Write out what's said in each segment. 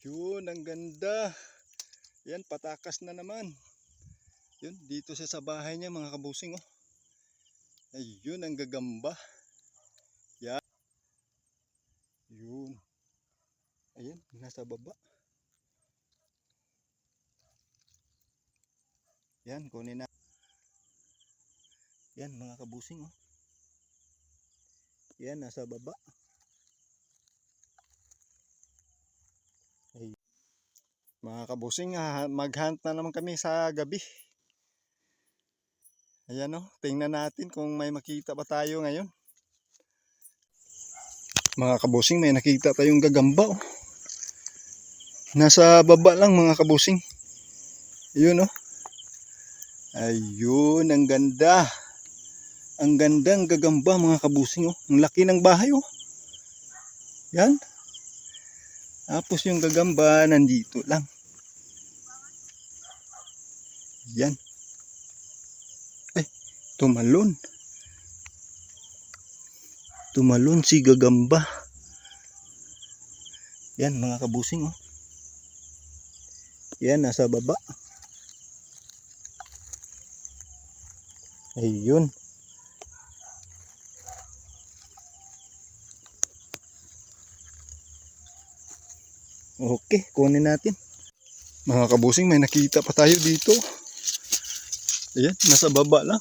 Ayun, ang ganda. Yan, patakas na naman. Yun, dito siya sa bahay niya mga kabusing oh. Ayun, ang gagamba. Yan. Yun. Ayun, nasa baba. Yan, kunin na. Yan, mga kabusing oh. Yan, nasa baba. Mga kabusing, ah, mag-hunt na naman kami sa gabi. Ayan oh, tingnan natin kung may makita pa tayo ngayon. Mga kabusing, may nakita tayong gagamba oh. Nasa baba lang mga kabusing. Ayun oh. Ayun, ang ganda. Ang gandang gagamba mga kabusing oh. Ang laki ng bahay oh. Yan. Tapos yung gagamba nandito lang. Yan. Ay, tumalon. Tumalon si gagamba. Yan mga kabusing oh. Yan, nasa baba. Ayun. Okay, kunin natin. Mga kabusing, may nakita pa tayo dito. Ayan, nasa baba lang.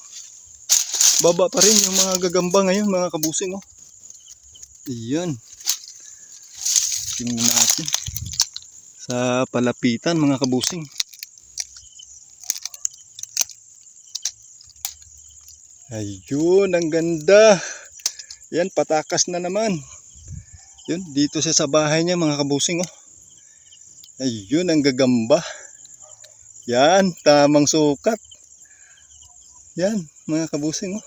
Baba pa rin yung mga gagamba ngayon, mga kabusing. Oh. Ayan. Tingnan natin. Sa palapitan, mga kabusing. Ayun, ang ganda. Yan, patakas na naman. Yun, dito siya sa bahay niya, mga kabusing. Oh. Ayun, ang gagamba. Yan, tamang sukat. Yan, mga kabusing. Oh.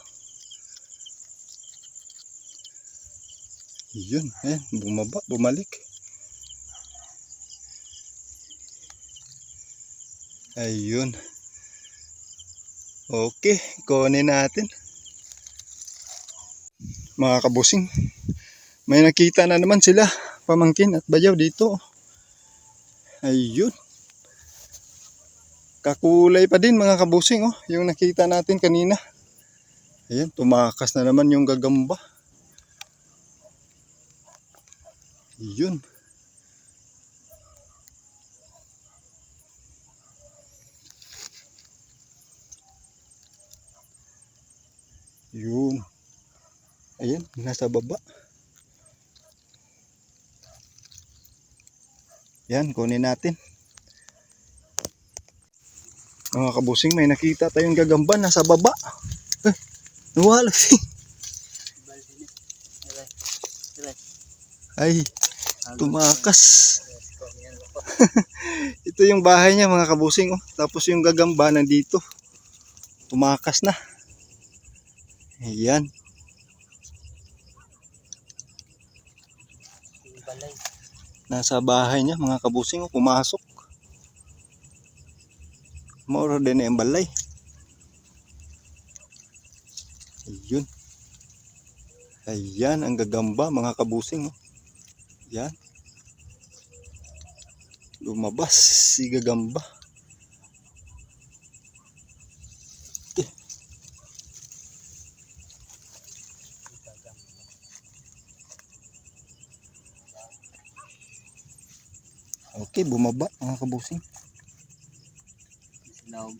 Yun, ayan, bumaba, bumalik. Ayun. Okay, kunin natin. Mga kabusing, may nakita na naman sila, pamangkin at bayaw dito. Ayun. Kakulay pa din mga kabusing oh, yung nakita natin kanina. Ayan, tumakas na naman yung gagamba. Yun. Yun. Ayan, nasa baba. Yan, kunin natin. Mga kabusing, may nakita tayong gagamba nasa baba. Eh, nawala si. Ay, tumakas. Ito yung bahay niya mga kabusing. Oh. Tapos yung gagamba nandito. Tumakas na. Ayan. Nasa bahay niya mga kabusing. Pumasok. Mauro din na yung balay. Ayun. Ayan ang gagamba mga kabusing. Oh. Yan. Lumabas si gagamba. Okay, bumaba mga kabusing. Loob.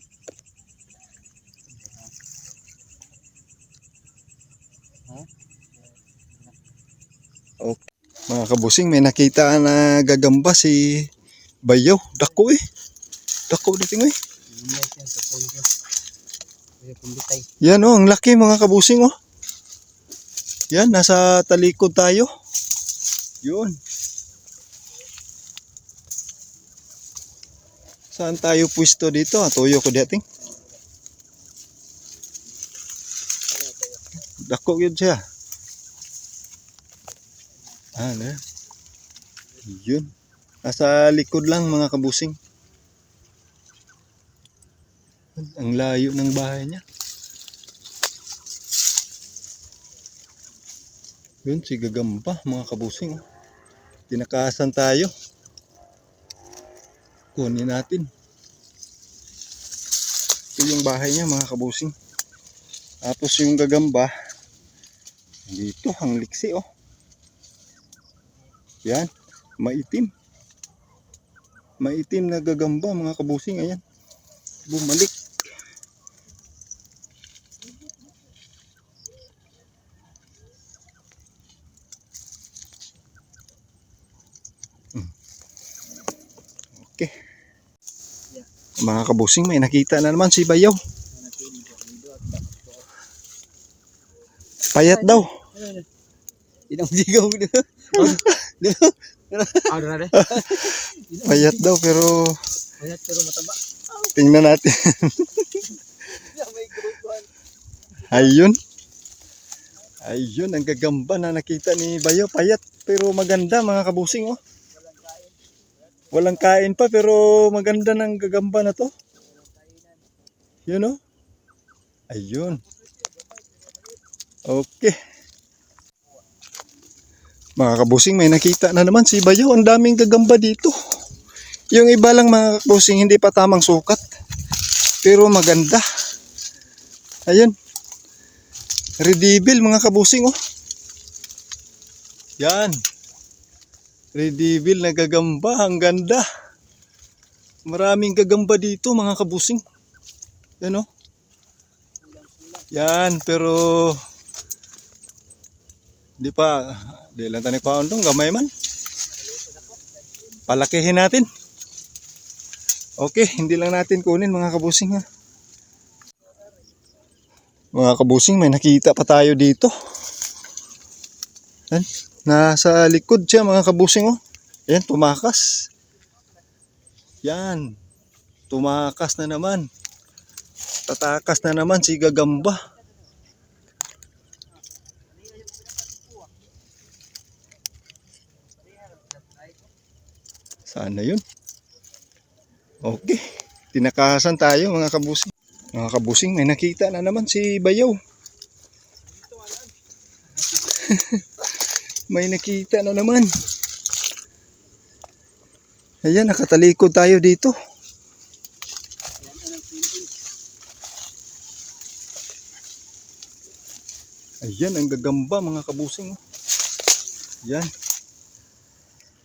Okay. Mga kabusing, may nakita na gagamba si Bayaw. Dako eh. Dako dating eh. Yan oh, ang laki mga kabusing oh. Yan, nasa talikod tayo. Yun. Saan tayo pwesto dito? Ah, Tuyo ko dating. Dako yun siya. Ah, na. Yun. Nasa likod lang mga kabusing. Ang layo ng bahay niya. Yun, si Gagamba, mga kabusing. Tinakasan tayo. Kunin natin. Ito yung bahay niya mga kabusing. Tapos yung gagamba, dito ang liksi oh. Yan, maitim. Maitim na gagamba mga kabusing, ayan. Bumalik. Mga kabusing, may nakita na naman si Bayaw. Payat daw. Inang sigaw. Ano? Payat daw pero Ayat pero mataba. tingnan natin. Ayun. Ayun, ang gagamba na nakita ni Bayo. Payat pero maganda mga kabusing oh. Walang kain pa pero maganda ng gagamba na to. Yun oh. Ayun. Okay. Mga kabusing, may nakita na naman si Bayo. Ang daming gagamba dito. Yung iba lang mga kabusing, hindi pa tamang sukat. Pero maganda. Ayun. Redivil mga kabusing oh. Yan. Redivil na gagamba. Ang ganda. Maraming gagamba dito mga kabusing. Yan oh. Yan. Pero di pa di lang tanik pa undong gamay man. Palakihin natin. Okay, hindi lang natin kunin mga kabusing ha. Mga kabusing, may nakita pa tayo dito. Yan. Nasa likod siya mga kabusing oh. Yan, tumakas. Yan. Tumakas na naman. Tatakas na naman si Gagamba. Saan na yun? Okay. Tinakasan tayo mga kabusing. Mga kabusing, may nakita na naman si Bayaw. may nakita na naman. Ayan, nakatalikod tayo dito. Ayan, ang gagamba mga kabusing. Ayan.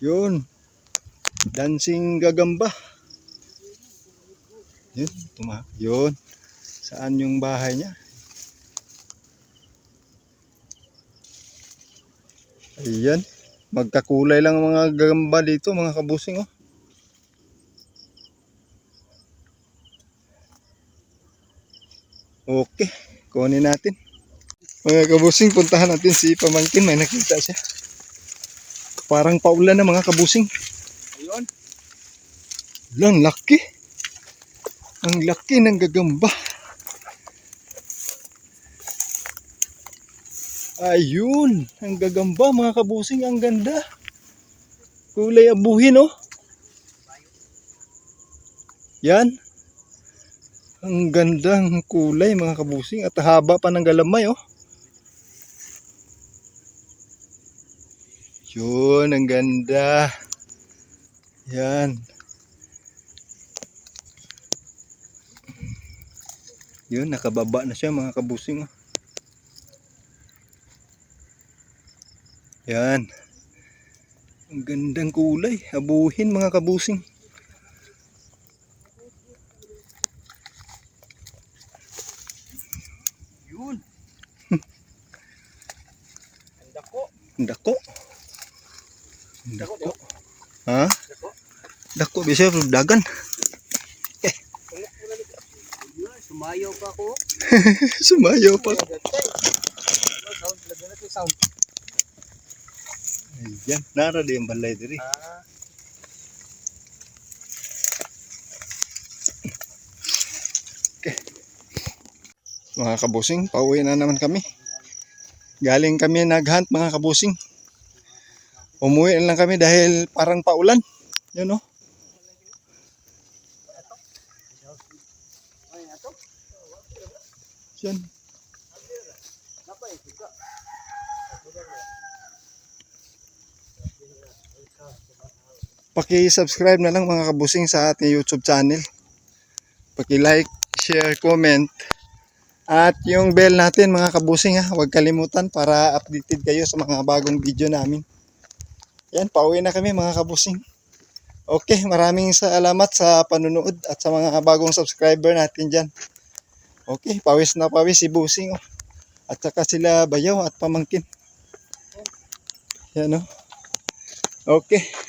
Yun. Dancing gagamba. Yun, tuma. Yun. Saan yung bahay niya? Ayan. Magkakulay lang ang mga gagamba dito, mga kabusing oh. Okay, kunin natin. Mga kabusing, puntahan natin si Pamangkin. May nakita siya. Parang paulan na mga kabusing. Ayun. Lang, laki. Ang laki ng gagamba. Ayun, ang gagamba mga kabusing, ang ganda. Kulay abuhin oh. Yan. Ang gandang kulay mga kabusing at haba pa ng galamay oh. Yun, ang ganda. Yan. Yun, nakababa na siya mga kabusing. oh. Yan. Ang gandang kulay. Abuhin mga kabusing. Yun. Ang dako. Ang Dako. Ang Dako. Ha? Dako, bisa dagan. Yun, Sumayaw pa ako. Sumayo pa. Sound, lagyan natin sound. Ayan, nara di ang balay diri. Ah. Mga kabusing, pauwi na naman kami. Galing kami naghunt mga kabusing. Umuwi na lang kami dahil parang paulan. Yun oh. Yan. Paki-subscribe na lang mga kabusing sa ating YouTube channel. Paki-like, share, comment. At yung bell natin mga kabusing ha, huwag kalimutan para updated kayo sa mga bagong video namin. Yan, pauwi na kami mga kabusing. Okay, maraming salamat sa panunood at sa mga bagong subscriber natin dyan. Okay, pawis na pawis si Busing. Oh. At saka sila Bayaw at Pamangkin. Yan oh. Okay.